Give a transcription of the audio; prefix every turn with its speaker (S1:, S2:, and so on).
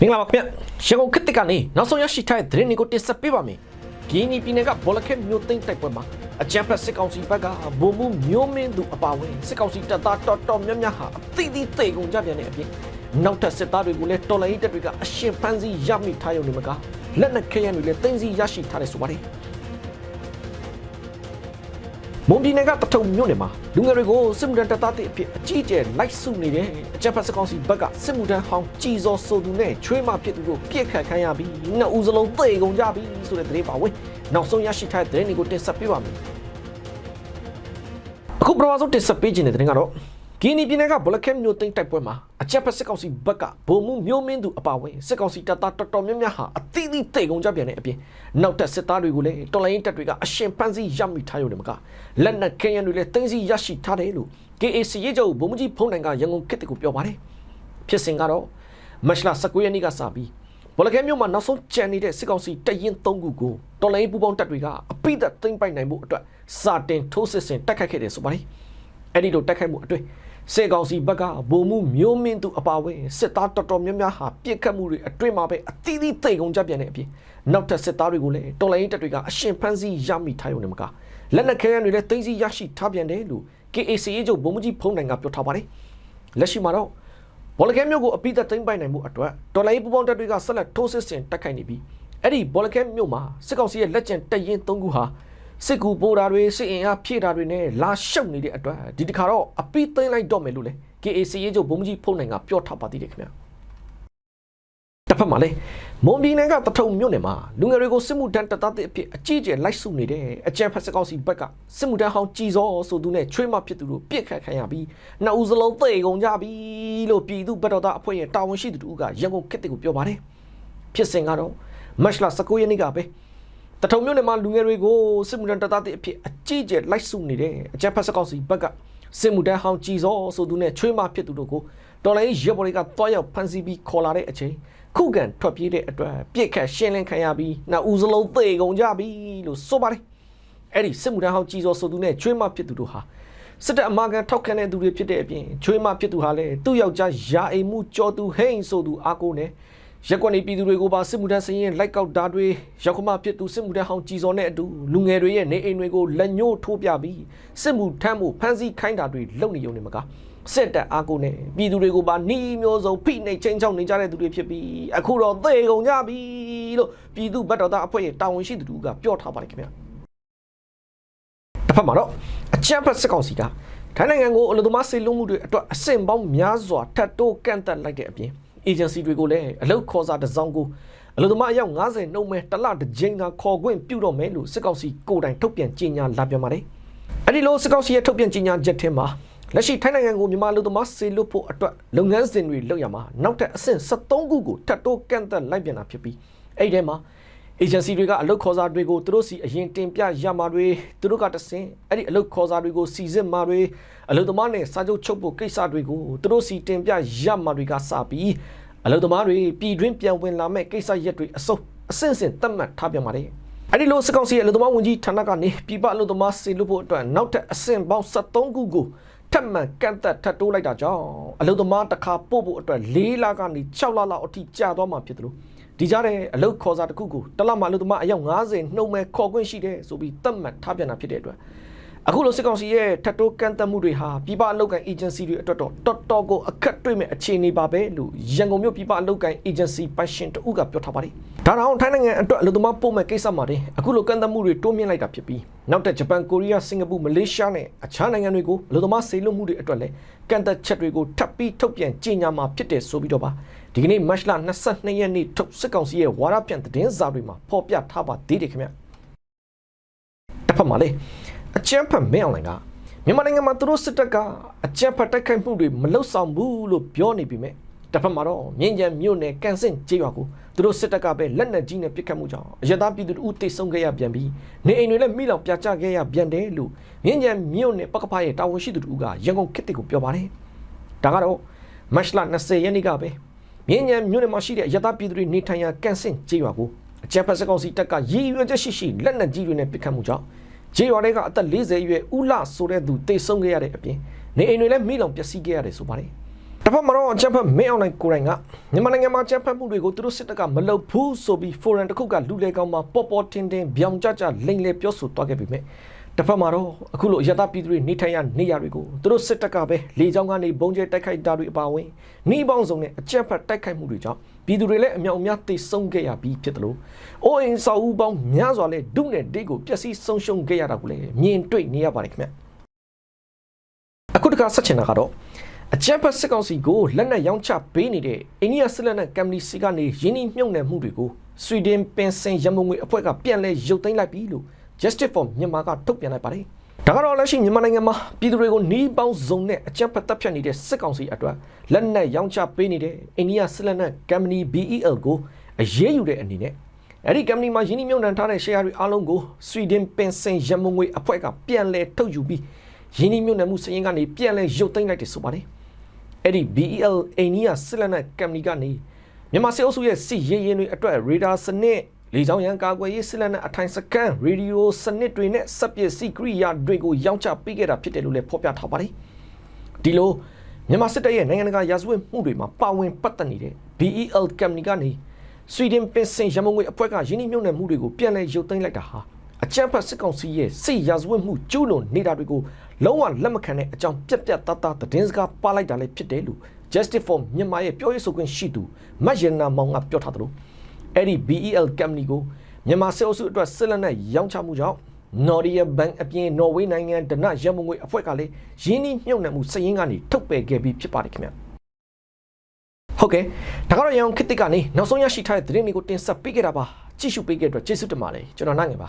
S1: မင်္ဂလာပါခင်ဗျရန်ကုန်ခေတ်တစ်ကနေနောက်ဆုံးရရှိထားတဲ့သတင်းတွေကိုတင်ဆက်ပေးပါမယ်ဂီနီပြည်နယ်ကဘောလခဲမြို့သိမ်းတိုက်ပွဲမှာအကြမ်းဖက်စစ်ကောင်စီဘက်ကဗိုလ်မှူးမျိုးမင်းသူအပါအဝင်စစ်ကောင်စီတပ်သားတော်တော်များများဟာအသီးသီးသိကုန်ကြပြန်တဲ့အပြင်နောက်ထပ်စစ်သားတွေကိုလည်းတော်လိုင်းတပ်တွေကအရှင်ဖမ်းဆီးရမိထားရုံနဲ့မကလက်နက်ခဲယမ်းတွေလည်းသိမ်းဆီးရရှိထားတယ်ဆိုပါတယ် မွန်ပြည်နယ်ကတထုံမြို့နယ်မှာလူငယ်တွေကိုစစ်မှုထမ်းတပ်သားတွေအဖြစ်အကြီးအကျယ်လိုက်စုနေတယ်အကြမ်းဖက်စကောင်စီဘက်ကစစ်မှုထမ်းဟောင်းကြည်စောဆိုသူနဲ့ချွေးမဖြစ်သူတို့ပြစ်ခတ်ခံရပြီးနှစ်ဦးစလုံးသေကုန်ကြပြီဆိုတဲ့သတင်းပါဝင်နောက်ဆုံးရရှိထားတဲ့သတင်းတွေကိုတင်ဆက်ပေးပါမယ်အခုပထမဆုံးတင်ဆက်ပေးခြင်းတဲ့သတင်းကတော့ ဂီနီပြည်နယ်ကဘလကက်မြို့သိမ်းတိုက်ပွဲမှာအကြက်ဖက်စစ်ကောင်စီဘက်ကဗိုလ်မှူးမျိုးမင်းသူအပါအဝင်စစ်ကောင်စီတပ်သားတော်တော်များများဟာအသီးသီးတိတ်ကုန်ကြပြန်တဲ့အပြင်နောက်ထပ်စစ်သားတွေကိုလည်းတော်လိုင်းတပ်တွေကအရှင်ဖမ်းဆီးရမိထားရုံနဲ့မကလက်နက်ခဲယမ်းတွေလည်းတင်းစီရရှိထားတယ်လို့ KAC ရေးချုပ်ဗိုလ်မှူးကြီးဖုံးနိုင်ကရန်ကုန်ခေတ်ကိုပြောပါတယ်ဖြစ်စဉ်ကတော့မတ်လ19ရက်နေ့ကစပြီးဘောလကဲမြို့မှာနောက်ဆုံးကြံနေတဲ့စစ်ကောင်စီတပ်ရင်း3ခုကိုတော်လိုင်းပူပေါင်းတပ်တွေကအပိသက်သိမ်းပိုက်နိုင်မှုအတွက်စာတင်ထိုးစစ်ဆင်တိုက်ခတ်ခဲ့တယ်ဆိုပါတယ်အဲ့ဒီလိုတိုက်ခိုက်မှုအတွင်း စစ်ကောင်စီဘက်ကဗိုလ်မှူးမျိုးမင်းသူအပါအဝင်စစ်သားတော်တော်များများဟာပြစ်ခတ်မှုတွေအတွင်းမှာပဲအသီးသီးသိမ်းကုန်ကြပြန်တဲ့အပြင်နောက်ထပ်စစ်သားတွေကိုလည်းတော်လိုင်းတပ်တွေကအရှင်ဖမ်းဆီးရမိထားရုံနဲ့မကလက်နက်ခဲယမ်းတွေလည်းသိမ်းဆီးရရှိထားပြန်တယ်လို့ KAC ရေးချုပ်ဗိုလ်မှူးကြီးဖုံးနိုင်ကပြောထားပါတယ်လက်ရှိမှာတော့ဘောလကဲမြို့ကိုအပိသက်သိမ်းပိုက်နိုင်မှုအတွက်ဒေါ်လာရေးပူပေါင်းတပ်တွေကဆက်လက်ထိုးစစ်ဆင်တိုက်ခိုက်နေပြီးအဲ့ဒီဘောလကဲမြို့မှာစစ်ကောင်စီရဲ့လက်ကျန်တပ်ရင်း၃ခုဟာ စစ်ကူပိုးတာတွေစစ်အင်အားဖြည့်တာတွေနဲ့လာရှုပ်နေတဲ့အတွက်ဒီတစ်ခါတော့အပိသိမ်းလိုက်တော့မယ်လို့လေ KAC ရေးချုပ်ဗိုလ်မှူးကြီးဖုံးနိုင်ကပြောထားပါသေးတယ်ခင်ဗျာတစ်ဖက်မှာလေမွန်ပြည်နယ်ကတထုံမြို့နယ်မှာလူငယ်တွေကိုစစ်မှုထမ်းတပ်သားတွေအဖြစ်အကြီးအကျယ်လိုက်စုနေတဲ့အကြံဖက်စစ်ကောင်စီဘက်ကစစ်မှုထမ်းဟောင်းကြည်စောဆိုသူနဲ့ချွေးမဖြစ်သူတို့ပြစ်ခတ်ခံရပြီးနှစ်ဦးစလုံးသေကုန်ကြပြီလို့ပြည်သူ့ဘက်တော်သားအဖွဲ့ရဲ့တာဝန်ရှိသူတို့ကရန်ကုန်ခေတ်တွေကိုပြောပါတယ်ဖြစ်စဉ်ကတော့မတ်လ19ရက်နေ့ကပဲ တထုံမြို့နယ်မှာလူငယ်တွေကိုစစ်မှုထမ်းတပ်သားတွေအဖြစ်အကြီးအကျယ်လိုက်စုနေတဲ့အကြံဖက်စစ်ကောင်စီဘက်ကစစ်မှုထမ်းဟောင်းကြည်စောဆိုသူနဲ့ချွေးမဖြစ်သူတို့ကိုတော်လိုင်းရဲဘော်တွေကတွားရောက်ဖမ်းဆီးပြီးခေါ်လာတဲ့အချိန်ခုခံထွက်ပြေးတဲ့အတွက်ပြစ်ခတ်ရှင်းလင်းခံရပြီးနှစ်ဦးစလုံးသေကုန်ကြပြီလို့ဆိုပါတယ်အဲ့ဒီစစ်မှုထမ်းဟောင်းကြည်စောဆိုသူနဲ့ချွေးမဖြစ်သူတို့ဟာစစ်တပ်အမာခံထောက်ခံတဲ့သူတွေဖြစ်တဲ့အပြင်ချွေးမဖြစ်သူဟာလည်းသူ့ယောက်ျားယာအိမ်မှုကြော်သူဟိန်ဆိုသူအားကိုးနဲ့ ရက်ကွက်နေပြည်သူတွေကိုပါစစ်မှုထမ်းစရင်လိုက်ကောက်တာတွေရောက်ခမဖြစ်သူစစ်မှုထမ်းဟောင်းကြည်စောနဲ့အတူလူငယ်တွေရဲ့နေအိမ်တွေကိုလက်ညှိုးထိုးပြပြီးစစ်မှုထမ်းမှုဖမ်းဆီးခိုင်းတာတွေလုပ်နေုံနဲ့မကစစ်တပ်အားကိုးနဲ့ပြည်သူတွေကိုပါနှီးမျိုးစုံဖိနှိပ်ချင်းချောင်းနေကြတဲ့သူတွေဖြစ်ပြီးအခုတော့သေကုန်ကြပြီလို့ပြည်သူ့ဘက်တော်သားအဖွဲ့ရဲ့တာဝန်ရှိသူတို့ကပြောထားပါတယ်ခင်ဗျာတစ်ဖက်မှာတော့အကြမ်းဖက်စစ်ကောင်စီကထိုင်းနိုင်ငံကိုအလို့သမားစေလွှတ်မှုတွေအတွက်အဆင့်ပေါင်းများစွာထပ်တိုးကန့်သက်လိုက်တဲ့အပြင် agency တွေကိုလည်းအလုပ်ခေါ်စာတစ်စောင်းကိုအလို့သမားအယောက်90နှုတ်မဲ့တစ်လတစ်ကြိမ်သာခေါ်ခွင့်ပြုတော့မယ်လို့စစ်ကောင်စီကိုယ်တိုင်ထုတ်ပြန်ကြေညာလာပြန်ပါတယ်။အဲဒီလိုစစ်ကောင်စီရဲ့ထုတ်ပြန်ကြေညာချက်ထဲမှာလက်ရှိထိုင်းနိုင်ငံကိုမြန်မာလူသမားစေလွတ်ဖို့အတွက်လုပ်ငန်းစဉ်တွေလုပ်ရမှာနောက်ထပ်အဆင့်73ခုကိုထပ်တိုးကန့်သက်လိုက်ပြန်တာဖြစ်ပြီးအဲ့ဒီထဲမှာ agency တွေကအလုပ်ခေါ်စာတွေကိုသူတို့စီအရင်တင်ပြရမှာတွေသူတို့ကတဆင်အဲ့ဒီအလုပ်ခေါ်စာတွေကိုစီစစ်မှာတွေအလုပ်သမားနဲ့စာချုပ်ချုပ်ဖို့ကိစ္စတွေကိုသူတို့စီတင်ပြရမှာတွေကစပြီးအလုပ်သမားတွေပြည်တွင်းပြန်ဝင်လာမဲ့ကိစ္စရက်တွေအစုံအဆင့်ဆင့်သတ်မှတ်ထားပြန်ပါတယ်အဲ့ဒီလိုစကောင်စီရဲ့အလုပ်သမားဝန်ကြီးဌာနကနေပြည်ပအလုပ်သမားစေလို့ဖို့အတွက်နောက်ထပ်အဆင့်ပေါင်း73ခုကိုထပ်မံကန့်သက်ထပ်တိုးလိုက်တာကြောင့်အလုပ်သမားတစ်ခါပို့ဖို့အတွက်၄လကနေ6လလောက်အထိကြာသွားမှာဖြစ်တယ်လို့ ဒီကြားတဲ့အလုပ်ခေါ်စာတစ်ခုကိုတစ်လမှအလုပ်သမားအယောက်90နှုံမဲ့ခေါ်ခွင့်ရှိတယ်ဆိုပြီးသတ်မှတ်ထားပြန်တာဖြစ်တဲ့အတွက်အခုလိုစစ်ကောင်စီရဲ့ထပ်တိုးကန့်သက်မှုတွေဟာပြည်ပအလုပ်ကိုင် agency တွေအတွက်တော့တော်တော်ကိုအခက်တွေ့မဲ့အခြေအနေပါပဲလို့ရန်ကုန်မြို့ပြည်ပအလုပ်ကိုင် agency ပိုင်ရှင်တဦးကပြောထားပါတယ်။ဒါတောင်ထိုင်းနိုင်ငံအတွက်အလုပ်သမားပို့မဲ့ကိစ္စမှာတင်အခုလိုကန့်သက်မှုတွေတိုးမြင့်လိုက်တာဖြစ်ပြီးနောက်ထပ်ဂျပန်ကိုရီးယားစင်ကာပူမလေးရှားနဲ့အခြားနိုင်ငံတွေကိုအလုပ်သမားစေလွှတ်မှုတွေအတွက်လည်းကန့်သက်ချက်တွေကိုထပ်ပြီးထုတ်ပြန်ကြေညာမှာဖြစ်တယ်ဆိုပြီးတော့ပါ ဒီကနေ့မတ်လ22ရက်နေ့ထုတ်စစ်ကောင်စီရဲ့ဝါရပြန်သတင်းစာတွေမှာဖော်ပြထားပါသေးတယ်ခင်ဗျ။တစ်ဖက်မှာလေအချမ်းဖတ်မင်းအောင်လိုင်ကမြန်မာနိုင်ငံမှာသူတို့စစ်တပ်ကအကြမ်းဖက်တိုက်ခိုက်မှုတွေမလုပ်ဆောင်ဘူးလို့ပြောနေပြီမဲ့တစ်ဖက်မှာတော့မြင်းကြံမြို့နယ်ကန်စင်ကျေးရွာကိုသူတို့စစ်တပ်ကပဲလက်နက်ကြီးနဲ့ပစ်ခတ်မှုကြောင့်အရသာပြည်သူတို့တိတ်ဆုံးခဲ့ရပြန်ပြီးနေအိမ်တွေလည်းမိလောင်ပြာကျခဲ့ရပြန်တယ်လို့မြင်းကြံမြို့နယ်ပကဖားရဲ့တာဝန်ရှိသူတို့ကရန်ကုန်ခေတ်ကိုပြောပါတယ်ဒါကတော့မတ်လ20ရက်နေ့ကပဲ မြင်းကြံမြို့နယ်မှာရှိတဲ့အရသာပြည်သူတွေနေထိုင်ရာကန်စင်ကျေးရွာကိုအကြမ်းဖက်စစ်ကောင်စီတပ်ကရည်ရွယ်ချက်ရှိရှိလက်နက်ကြီးတွေနဲ့ပစ်ခတ်မှုကြောင့်ဂျေရွာတွေကအသက်40အရွယ်ဦးလဆိုတဲ့သူတိတ်ဆုံးခဲ့ရတဲ့အပြင်နေအိမ်တွေလည်းမိလောင်ပျက်စီးခဲ့ရတယ်ဆိုပါတယ်တစ်ဖက်မှာတော့အကြံဖက်မင်းအောင်နိုင်ကိုယ်တိုင်ကမြန်မာနိုင်ငံမှာအကြံဖက်မှုတွေကိုသူတို့စစ်တပ်ကမလုပ်ဘူးဆိုပြီးဖိုရန်တစ်ခုကလူလေကောင်မှာပေါ်ပေါ်တင်တင်ပြောင်ကြကြလိမ့်လေပြောဆိုသွားခဲ့ပြီမြဲ တစ်ဖက်မှာတော့အခုလိုရတပြည်သူတွေနေထိုင်ရနေရတွေကိုသူတို့စစ်တပ်ကပဲလေကြောင်းကနေဘုံကျဲတိုက်ခိုက်တာတွေအပါအဝင်နှီးပေါင်းစုံနဲ့အကြံဖက်တိုက်ခိုက်မှုတွေကြောင့်ပြည်သူတွေလည်းအမြောက်အများသိဆုံးခဲ့ရပြီးဖြစ်တယ်လို့အိုးအိမ်ဆောက်ဦးပေါင်းများစွာလဲဒုနဲ့ဒေးကိုပျက်စီးဆုံးရှုံးခဲ့ရတာကိုလည်းမြင်တွေ့နေရပါတယ်ခင်ဗျအခုတခါဆက်ချင်တာကတော့အကြံဖတ်စစ်ကောင်စီကိုလက်နက်ရောင်းချပေးနေတဲ့အိန္ဒိယစစ်လက်နက်ကမ်ပဏီစီကနေယင်းနှိမ့်မြုပ်နှံမှုတွေကိုဆွီဒင်ပင်စင်ရမုံငွေအဖွဲ့ကပြန်လဲရုပ်သိမ်းလိုက်ပြီလို့ Justice for Myanmar ကထုတ်ပြန်လိုက်ပါတယ်။ဒါကတော့လက်ရှိမြန်မာနိုင်ငံမှာပြည်သူတွေကိုနှီးပေါင်းစုံနဲ့အကြံဖတ်တပ်ဖြတ်နေတဲ့စစ်ကောင်စီအတွက်လက်နက်ရောင်းချပေးနေတဲ့အိန္ဒိယစစ်လက်နက်ကမ်ပဏီ BEL ကိုအရေးယူတဲ့အနေနဲ့အဲ့ဒီကမ်ပဏီမှာယင်းနှိမ့်မြုပ်နှံထားတဲ့ share တွေအားလုံးကိုဆွီဒင်ပင်စင်ရမုံငွေအဖွဲ့ကပြန်လဲထုတ်ယူပြီးယင်းနှိမ့်မြုပ်နှံမှုစရင်းကနေပြန်လဲရုပ်သိမ်းလိုက်တယ်ဆိုပါတယ်။အဲ့ဒီ BEL အိန္ဒိယစစ်လက်နက်ကမ်ပဏီကနေမြန်မာစစ်အုပ်စုရဲ့စစ်ရေးရင်တွေအတွက်ရေဒါစနစ် လေကြောင်းရန်ကာကွယ်ရေးစစ်လက်နက်အထိုင်စကန်ရေဒီယိုစနစ်တွေနဲ့စက်ပစ္စည်းကိရိယာတွေကိုရောင်းချပေးခဲ့တာဖြစ်တယ်လို့လည်းဖော်ပြထားပါတယ်။ဒီလိုမြန်မာစစ်တပ်ရဲ့နိုင်ငံတကာရာဇဝတ်မှုတွေမှာပါဝင်ပတ်သက်နေတဲ့ BEL ကမ်ပဏီကနေဆွီဒင်ပင်စင်ရမုံငွေအဖွဲ့ကယင်းနှိမ့်မြုပ်နှံမှုတွေကိုပြန်လည်ရုပ်သိမ်းလိုက်တာဟာအကြမ်းဖက်စစ်ကောင်စီရဲ့စစ်ရာဇဝတ်မှုကျူးလွန်နေတာတွေကိုလုံးဝလက်မခံတဲ့အကြောင်းပြက်ပြက်သားသားသတင်းစကားပါလိုက်တာလည်းဖြစ်တယ်လို့ Justice for မြန်မာရဲ့ပြောရေးဆိုခွင့်ရှိသူမတ်ရနာမောင်ကပြောထားသလို အဲ့ဒီ BEL ကမ်ပဏီကိုမြန်မာစစ်အုပ်စုအတွက်စစ်လက်နက်ရောင်းချမှုကြောင့် Nordia Bank အပြင်နော်ဝေးနိုင်ငံဒနရမုံငွေအဖွဲ့ကလည်းရင်းနှီးမြှုပ်နှံမှုစည်ရင်းကနေထုတ်ပယ်ခဲ့ပြီးဖြစ်ပါတယ်ခင်ဗျဟုတ်ကဲ့ဒါကတော့ရအောင်ခစ်တစ်ကနေနောက်ဆုံးရရှိထားတဲ့သတင်းတွေကိုတင်ဆက်ပေးခဲ့တာပါကြည့်ရှုပေးခဲ့တဲ့အတွက်ကျေးဇူးတင်ပါတယ်ကျွန်တော်နိုင်ငယ်ပါ